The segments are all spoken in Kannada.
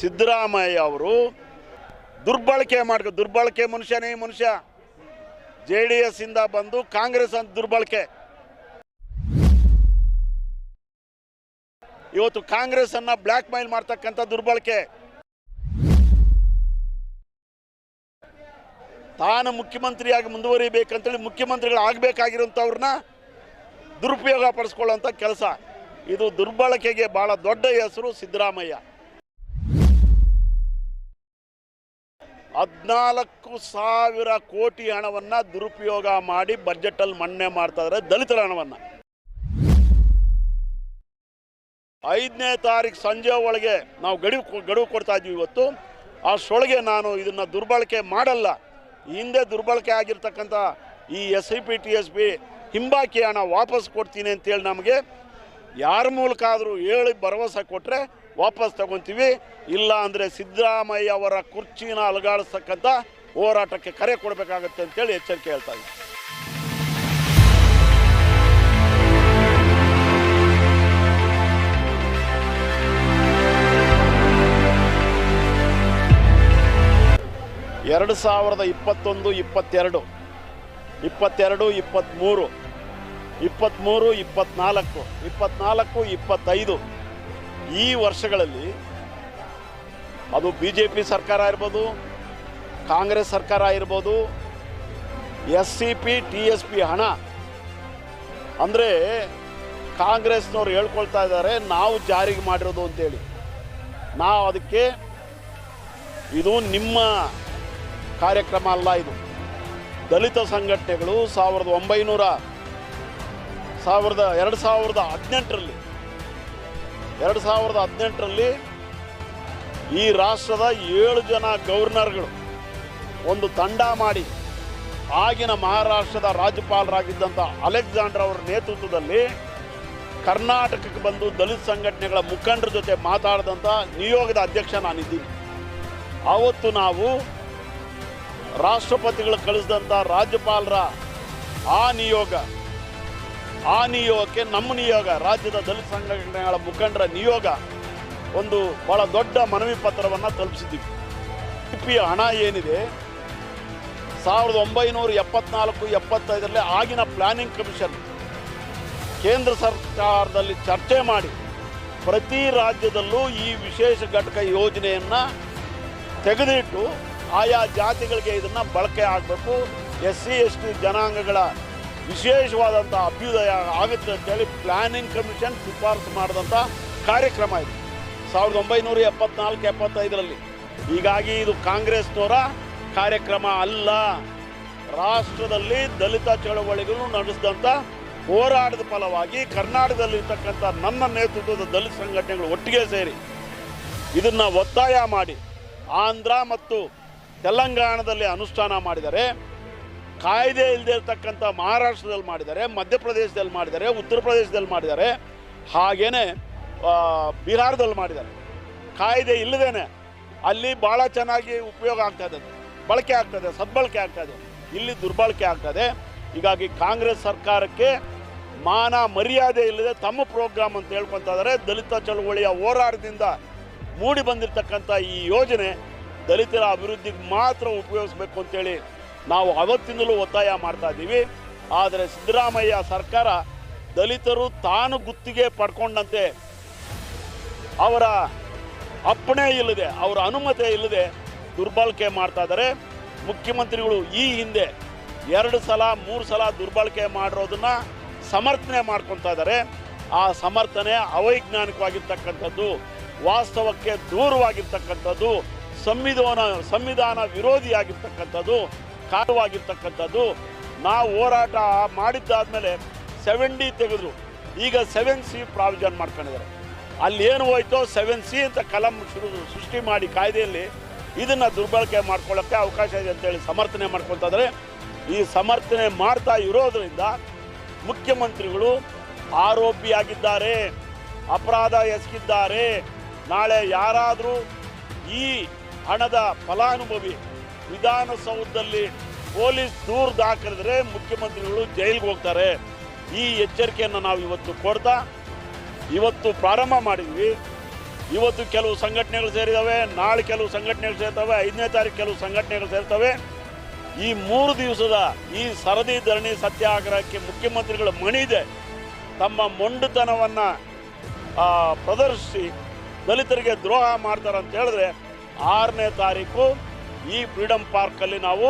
ಸಿದ್ದರಾಮಯ್ಯ ಅವರು ದುರ್ಬಳಕೆ ಮಾಡ್ಕೊ ದುರ್ಬಳಕೆ ಮನುಷ್ಯನೇ ಮನುಷ್ಯ. ಜೆ ಡಿ ಎಸ್ ಇಂದ ಬಂದು ಕಾಂಗ್ರೆಸ್ ಅಂತ ದುರ್ಬಳಕೆ. ಇವತ್ತು ಕಾಂಗ್ರೆಸ್ ಅನ್ನ ಬ್ಲ್ಯಾಕ್ ಮೈಲ್ ಮಾಡ್ತಕ್ಕಂಥ ದುರ್ಬಳಕೆ. ತಾನು ಮುಖ್ಯಮಂತ್ರಿಯಾಗಿ ಮುಂದುವರಿಬೇಕಂತೇಳಿ ಮುಖ್ಯಮಂತ್ರಿಗಳು ಆಗಬೇಕಾಗಿರುವಂಥವ್ರನ್ನ ದುರುಪಯೋಗ ಪಡಿಸ್ಕೊಳ್ಳೋಂಥ ಕೆಲಸ. ಇದು ದುರ್ಬಳಕೆಗೆ ಬಹಳ ದೊಡ್ಡ ಹೆಸರು ಸಿದ್ದರಾಮಯ್ಯ. ಹದಿನಾಲ್ಕು ಸಾವಿರ ಕೋಟಿ ಹಣವನ್ನು ದುರುಪಯೋಗ ಮಾಡಿ ಬಜೆಟಲ್ಲಿ ಮಣ್ಣೆ ಮಾಡ್ತಾ ಇದ್ದಾರೆ ದಲಿತರ ಹಣವನ್ನು. ಐದನೇ ತಾರೀಕು ಸಂಜೆ ಒಳಗೆ ನಾವು ಗಡಿ ಗಡುವು ಕೊಡ್ತಾ ಇದ್ವಿ ಇವತ್ತು. ಅಷ್ಟೊಳಗೆ ನಾನು ಇದನ್ನು ದುರ್ಬಳಕೆ ಮಾಡಲ್ಲ. ಹಿಂದೆ ದುರ್ಬಳಕೆ ಆಗಿರ್ತಕ್ಕಂಥ ಈ S I P T S B ಹಿಂಬಾಕಿ ಹಣ ವಾಪಸ್ ಕೊಡ್ತೀನಿ ಅಂತೇಳಿ ನಮಗೆ ಯಾರ ಮೂಲಕ ಆದರೂ ಹೇಳಿ ಭರವಸೆ ಕೊಟ್ಟರೆ ವಾಪಸ್ ತಗೊತೀವಿ. ಇಲ್ಲ ಅಂದರೆ ಸಿದ್ದರಾಮಯ್ಯ ಅವರ ಕುರ್ಚಿನ ಅಲುಗಾಡಿಸ್ತಕ್ಕಂಥ ಹೋರಾಟಕ್ಕೆ ಕರೆ ಕೊಡಬೇಕಾಗತ್ತೆ ಅಂತೇಳಿ ಎಚ್ಚರಿಕೆ ಹೇಳ್ತಾ ಇದ್ದೀನಿ. ಎರಡು ಸಾವಿರದ ಇಪ್ಪತ್ತೊಂದು, ಇಪ್ಪತ್ತೆರಡು ಇಪ್ಪತ್ತೆರಡು, ಇಪ್ಪತ್ತ್ಮೂರು ಇಪ್ಪತ್ತ್ಮೂರು, ಇಪ್ಪತ್ತ್ನಾಲ್ಕು ಇಪ್ಪತ್ತ್ನಾಲ್ಕು, ಇಪ್ಪತ್ತೈದು ಈ ವರ್ಷಗಳಲ್ಲಿ ಅದು ಬಿ ಜೆ ಪಿ ಸರ್ಕಾರ ಇರ್ಬೋದು, ಕಾಂಗ್ರೆಸ್ ಸರ್ಕಾರ ಇರ್ಬೋದು S C P T S P ಹಣ. ಅಂದರೆ ಕಾಂಗ್ರೆಸ್ನವ್ರು ಹೇಳ್ಕೊಳ್ತಾ ಇದ್ದಾರೆ, ನಾವು ಜಾರಿಗೆ ಮಾಡಿರೋದು ಅಂತೇಳಿ. ನಾವು ಅದಕ್ಕೆ ಇದು ನಿಮ್ಮ ಕಾರ್ಯಕ್ರಮ ಅಲ್ಲ ಇದು. ದಲಿತ ಸಂಘಟನೆಗಳು ಸಾವಿರದ ಒಂಬೈನೂರ, ಸಾವಿರದ, ಎರಡು ಸಾವಿರದ ಹದಿನೆಂಟರಲ್ಲಿ ಎರಡು ಸಾವಿರದ ಹದಿನೆಂಟರಲ್ಲಿ ಈ ರಾಷ್ಟ್ರದ ಏಳು ಜನ ಗವರ್ನರ್ಗಳು ಒಂದು ತಂಡ ಮಾಡಿ ಆಗಿನ ಮಹಾರಾಷ್ಟ್ರದ ರಾಜ್ಯಪಾಲರಾಗಿದ್ದಂಥ ಅಲೆಕ್ಸಾಂಡರ್ ಅವರ ನೇತೃತ್ವದಲ್ಲಿ ಕರ್ನಾಟಕಕ್ಕೆ ಬಂದು ದಲಿತ ಸಂಘಟನೆಗಳ ಮುಖಂಡರ ಜೊತೆ ಮಾತಾಡಿದಂಥ ನಿಯೋಗದ ಅಧ್ಯಕ್ಷ ನಾನಿದ್ದೀನಿ. ಆವತ್ತು ನಾವು ರಾಷ್ಟ್ರಪತಿಗಳು ಕಳಿಸಿದಂಥ ರಾಜ್ಯಪಾಲರ ಆ ನಿಯೋಗ ಆ ನಿಯೋಗಕ್ಕೆ ನಮ್ಮ ನಿಯೋಗ, ರಾಜ್ಯದ ದಲಿತ ಸಂಘಟನೆಗಳ ಮುಖಂಡರ ನಿಯೋಗ ಒಂದು ಬಹಳ ದೊಡ್ಡ ಮನವಿ ಪತ್ರವನ್ನು ತಲುಪಿಸಿದ್ದೀವಿ ಪಿ ಹಣ ಏನಿದೆ? ಸಾವಿರದ ಒಂಬೈನೂರ ಎಪ್ಪತ್ನಾಲ್ಕು, ಎಪ್ಪತ್ತೈದರಲ್ಲಿ ಆಗಿನ ಪ್ಲಾನಿಂಗ್ ಕಮಿಷನ್ ಕೇಂದ್ರ ಸರ್ಕಾರದಲ್ಲಿ ಚರ್ಚೆ ಮಾಡಿ ಪ್ರತಿ ರಾಜ್ಯದಲ್ಲೂ ಈ ವಿಶೇಷ ಘಟಕ ಯೋಜನೆಯನ್ನು ತೆಗೆದಿಟ್ಟು ಆಯಾ ಜಾತಿಗಳಿಗೆ ಇದನ್ನು ಬಳಕೆ ಆಗಬೇಕು. ಎಸ್ ಸಿ ಎಸ್ ಟಿ ಜನಾಂಗಗಳ ವಿಶೇಷವಾದಂಥ ಅಭ್ಯುದಯ ಆಗುತ್ತೆ ಅಂತೇಳಿ ಪ್ಲಾನಿಂಗ್ ಕಮಿಷನ್ ಶಿಫಾರಸು ಮಾಡಿದಂಥ ಕಾರ್ಯಕ್ರಮ ಇದು. ಸಾವಿರದ ಒಂಬೈನೂರ ಎಪ್ಪತ್ನಾಲ್ಕು, ಎಪ್ಪತ್ತೈದರಲ್ಲಿ. ಹೀಗಾಗಿ ಇದು ಕಾಂಗ್ರೆಸ್ನವರ ಕಾರ್ಯಕ್ರಮ ಅಲ್ಲ. ರಾಷ್ಟ್ರದಲ್ಲಿ ದಲಿತ ಚಳವಳಿಗಳು ನಡೆಸಿದಂಥ ಹೋರಾಟದ ಫಲವಾಗಿ ಕರ್ನಾಟಕದಲ್ಲಿರ್ತಕ್ಕಂಥ ನನ್ನ ನೇತೃತ್ವದ ದಲಿತ ಸಂಘಟನೆಗಳು ಒಟ್ಟಿಗೆ ಸೇರಿ ಇದನ್ನ ಒತ್ತಾಯ ಮಾಡಿ ಆಂಧ್ರ ಮತ್ತು ತೆಲಂಗಾಣದಲ್ಲಿ ಅನುಷ್ಠಾನ ಮಾಡಿದ್ದಾರೆ ಕಾಯ್ದೆ ಇಲ್ಲದೆ ಇರತಕ್ಕಂಥ ಮಹಾರಾಷ್ಟ್ರದಲ್ಲಿ ಮಾಡಿದ್ದಾರೆ, ಮಧ್ಯಪ್ರದೇಶದಲ್ಲಿ ಮಾಡಿದ್ದಾರೆ, ಉತ್ತರ ಪ್ರದೇಶದಲ್ಲಿ ಮಾಡಿದ್ದಾರೆ, ಹಾಗೇನೆ ಬಿಹಾರದಲ್ಲಿ ಮಾಡಿದ್ದಾರೆ. ಕಾಯ್ದೆ ಇಲ್ಲದೇನೆ ಅಲ್ಲಿ ಭಾಳ ಚೆನ್ನಾಗಿ ಉಪಯೋಗ ಆಗ್ತದೆ ಬಳಕೆ ಆಗ್ತದೆ ಸದ್ಬಳಕೆ ಆಗ್ತದೆ ಇಲ್ಲಿ ದುರ್ಬಳಕೆ ಆಗ್ತದೆ ಹೀಗಾಗಿ ಕಾಂಗ್ರೆಸ್ ಸರ್ಕಾರಕ್ಕೆ ಮಾನ ಮರ್ಯಾದೆ ಇಲ್ಲದೆ ತಮ್ಮ ಪ್ರೋಗ್ರಾಮ್ ಅಂತ ಹೇಳ್ಕೊತಾ ಇದ್ದಾರೆ. ದಲಿತ ಚಳುವಳಿಯ ಹೋರಾಟದಿಂದ ಮೂಡಿ ಬಂದಿರತಕ್ಕಂಥ ಈ ಯೋಜನೆ ದಲಿತರ ಅಭಿವೃದ್ಧಿಗೆ ಮಾತ್ರ ಉಪಯೋಗಿಸ್ಬೇಕು ಅಂತೇಳಿ ನಾವು ಅವತ್ತಿಂದಲೂ ಒತ್ತಾಯ ಮಾಡ್ತಾ ಇದ್ದೀವಿ. ಆದರೆ ಸಿದ್ದರಾಮಯ್ಯ ಸರ್ಕಾರ ದಲಿತರು ತಾನು ಗುತ್ತಿಗೆ ಪಡ್ಕೊಂಡಂತೆ. ಅವರ ಅಪ್ಪಣೆ ಇಲ್ಲದೆ, ಅವರ ಅನುಮತಿ ಇಲ್ಲದೆ ದುರ್ಬಳಕೆ ಮಾಡ್ತಾ ಇದ್ದಾರೆ. ಮುಖ್ಯಮಂತ್ರಿಗಳು ಈ ಹಿಂದೆ ಎರಡು ಸಲ, ಮೂರು ಸಲ ದುರ್ಬಳಕೆ ಮಾಡಿರೋದನ್ನ ಸಮರ್ಥನೆ ಮಾಡ್ಕೊತಾ ಇದ್ದಾರೆ. ಆ ಸಮರ್ಥನೆ ಅವೈಜ್ಞಾನಿಕವಾಗಿರ್ತಕ್ಕಂಥದ್ದು, ವಾಸ್ತವಕ್ಕೆ ದೂರವಾಗಿರ್ತಕ್ಕಂಥದ್ದು, ಸಂವಿಧಾನ ಸಂವಿಧಾನ ವಿರೋಧಿಯಾಗಿರ್ತಕ್ಕಂಥದ್ದು ಕಾರಣವಾಗಿರ್ತಕ್ಕಂಥದ್ದು ನಾವು ಹೋರಾಟ ಮಾಡಿದ್ದಾದ್ಮೇಲೆ ಸೆವೆನ್ ಡಿ ತೆಗೆದ್ರು. ಈಗ ಸೆವೆನ್ ಸಿ ಪ್ರಾವಿಷನ್ ಮಾಡ್ಕೊಂಡಿದ್ದಾರೆ. ಅಲ್ಲಿ ಏನು ಹೋಯ್ತೋ ಸೆವೆನ್ ಸಿ ಅಂತ ಕಲಂ ಶುರು ಸೃಷ್ಟಿ ಮಾಡಿ ಕಾಯ್ದೆಯಲ್ಲಿ ಇದನ್ನು ದುರ್ಬಳಕೆ ಮಾಡ್ಕೊಳ್ಳೋಕ್ಕೆ ಅವಕಾಶ ಇದೆ ಅಂತೇಳಿ ಸಮರ್ಥನೆ ಮಾಡ್ಕೊತಾ ಇದ್ದಾರೆ ಈ ಸಮರ್ಥನೆ ಮಾಡ್ತಾ ಇರೋದ್ರಿಂದ ಮುಖ್ಯಮಂತ್ರಿಗಳು ಆರೋಪಿಯಾಗಿದ್ದಾರೆ ಅಪರಾಧ ಎಸಗಿದ್ದಾರೆ. ನಾಳೆ ಯಾರಾದರೂ ಈ ಹಣದ ಫಲಾನುಭವಿ ವಿಧಾನಸೌಧದಲ್ಲಿ ಪೊಲೀಸ್ ದೂರು ದಾಖಲಿದ್ರೆ ಮುಖ್ಯಮಂತ್ರಿಗಳು ಜೈಲಿಗೆ ಹೋಗ್ತಾರೆ. ಈ ಎಚ್ಚರಿಕೆಯನ್ನು ನಾವು ಇವತ್ತು ಕೊಡ್ತಾ, ಇವತ್ತು ಪ್ರಾರಂಭ ಮಾಡಿದ್ವಿ. ಇವತ್ತು ಕೆಲವು ಸಂಘಟನೆಗಳು ಸೇರಿದಾವೆ ನಾಳೆ ಕೆಲವು ಸಂಘಟನೆಗಳು ಸೇರ್ತವೆ, ಐದನೇ ತಾರೀಕು ಕೆಲವು ಸಂಘಟನೆಗಳು ಸೇರ್ತವೆ. ಈ ಮೂರು ದಿವಸದ ಈ ಸರದಿ ಧರಣಿ ಸತ್ಯಾಗ್ರಹಕ್ಕೆ ಮುಖ್ಯಮಂತ್ರಿಗಳ ಮಣಿದೆ ತಮ್ಮ ಮೊಂಡುತನವನ್ನು ಪ್ರದರ್ಶಿಸಿ, ದಲಿತರಿಗೆ ದ್ರೋಹ ಮಾಡ್ತಾರೆ ಅಂತ ಹೇಳಿದ್ರೆ ಆರನೇ ತಾರೀಕು ಈ ಫ್ರೀಡಮ್ ಪಾರ್ಕಲ್ಲಿ ನಾವು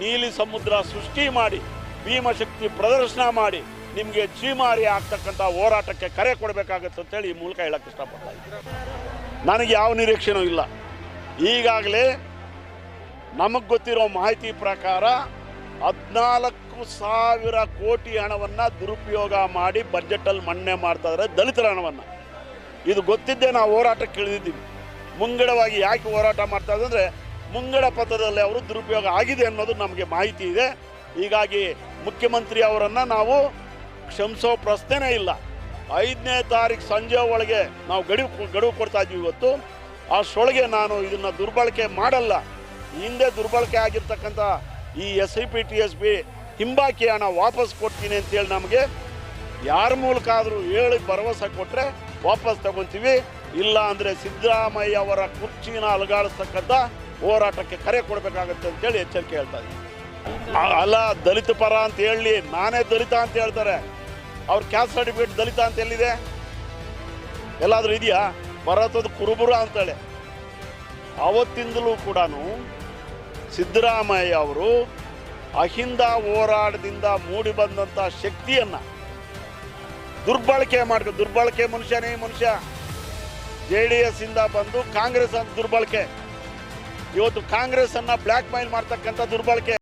ನೀಲಿ ಸಮುದ್ರ ಸೃಷ್ಟಿ ಮಾಡಿ, ಭೀಮಶಕ್ತಿ ಪ್ರದರ್ಶನ ಮಾಡಿ, ನಿಮಗೆ ಚೀಮಾರಿ ಆಗ್ತಕ್ಕಂಥ ಹೋರಾಟಕ್ಕೆ ಕರೆ ಕೊಡಬೇಕಾಗತ್ತೆ ಅಂತೇಳಿ ಈ ಮೂಲಕ ಹೇಳಕ್ಕೆ ಇಷ್ಟಪಡ್ತಾ ನನಗೆ ಯಾವ ನಿರೀಕ್ಷೆನೂ ಇಲ್ಲ. ಈಗಾಗಲೇ ನಮಗೆ ಗೊತ್ತಿರೋ ಮಾಹಿತಿ ಪ್ರಕಾರ ಹದಿನಾಲ್ಕು ಸಾವಿರ ಕೋಟಿ ಹಣವನ್ನು ದುರುಪಯೋಗ ಮಾಡಿ ಬಜೆಟಲ್ಲಿ ಮಣ್ಣೆ ಮಾಡ್ತಾ ಇದ್ದಾರೆ ದಲಿತರ ಹಣವನ್ನು. ಇದು ಗೊತ್ತಿದ್ದೇ ನಾವು ಹೋರಾಟಕ್ಕೆ ಇಳಿದಿದ್ದೀವಿ. ಮುಂಗಡವಾಗಿ ಯಾಕೆ ಹೋರಾಟ ಮಾಡ್ತಾ ಇದ್ದಾರೆ ಅಂದರೆ ಮುಂಗಡ ಪತ್ರದಲ್ಲಿ ಅವರು ದುರುಪಯೋಗ ಆಗಿದೆ ಅನ್ನೋದು ನಮಗೆ ಮಾಹಿತಿ ಇದೆ. ಹೀಗಾಗಿ ಮುಖ್ಯಮಂತ್ರಿ ಅವರನ್ನು ನಾವು ಕ್ಷಮಿಸೋ ಪ್ರಶ್ನೆನೇ ಇಲ್ಲ. ಐದನೇ ತಾರೀಕು ಸಂಜೆ ಒಳಗೆ ನಾವು ಗಡಿ ಗಡುವು ಕೊಡ್ತಾ ಇದ್ದೀವಿ ಇವತ್ತು. ಅಷ್ಟೊಳಗೆ ನಾನು ಇದನ್ನು ದುರ್ಬಳಕೆ ಮಾಡಲ್ಲ. ಹಿಂದೆ ದುರ್ಬಳಕೆ ಆಗಿರ್ತಕ್ಕಂಥ ಈ S I P T S B ಹಿಂಬಾಕಿ ಹಣ ವಾಪಸ್ ಕೊಡ್ತೀನಿ ಅಂತೇಳಿ ನಮಗೆ ಯಾರ ಮೂಲಕ ಆದರೂ ಹೇಳಿ ಭರವಸೆ ಕೊಟ್ಟರೆ ವಾಪಸ್ ತಗೊತೀವಿ. ಇಲ್ಲ ಅಂದರೆ ಸಿದ್ದರಾಮಯ್ಯ ಅವರ ಕುರ್ಚಿನ ಅಲುಗಾಡಿಸ್ತಕ್ಕಂಥ ಹೋರಾಟಕ್ಕೆ ಕರೆ ಕೊಡಬೇಕಾಗತ್ತೆ ಅಂತೇಳಿ ಎಚ್ಚರಿಕೆ ಹೇಳ್ತಾ ಇದ್ದೀನಿ. ಅಲ್ಲ, ದಲಿತ ಪರ ಅಂತ ಹೇಳಿ, ನಾನೇ ದಲಿತ ಅಂತ ಹೇಳ್ತಾರೆ. ಅವ್ರ ಕ್ಯಾಸ್ಟ್ ಸರ್ಟಿಫಿಕೇಟ್ ದಲಿತ ಅಂತ ಎಲ್ಲಿದೆ? ಎಲ್ಲಾದರೂ ಇದೆಯಾ? ಭಾರತದ ಕುರುಬುರ ಅಂತೇಳಿ. ಅವತ್ತಿಂದಲೂ ಕೂಡ ಸಿದ್ದರಾಮಯ್ಯ ಅವರು ಅಹಿಂದ ಹೋರಾಟದಿಂದ ಮೂಡಿ ಬಂದಂಥ ಶಕ್ತಿಯನ್ನು ದುರ್ಬಳಕೆ ಮಾಡ್ಕೊ, ದುರ್ಬಳಕೆ ಮನುಷ್ಯನೇ ಮನುಷ್ಯ. ಜೆ ಡಿ ಎಸ್ಸಿಂದ ಬಂದು ಕಾಂಗ್ರೆಸ್ ಅಂತ ದುರ್ಬಳಕೆ. ಇವತ್ತು ಕಾಂಗ್ರೆಸ್ ಅನ್ನ ಬ್ಲಾಕ್ ಮೈಲ್ ಮಾಡ್ತಕ್ಕಂಥ ದುರ್ಬಳಕೆ.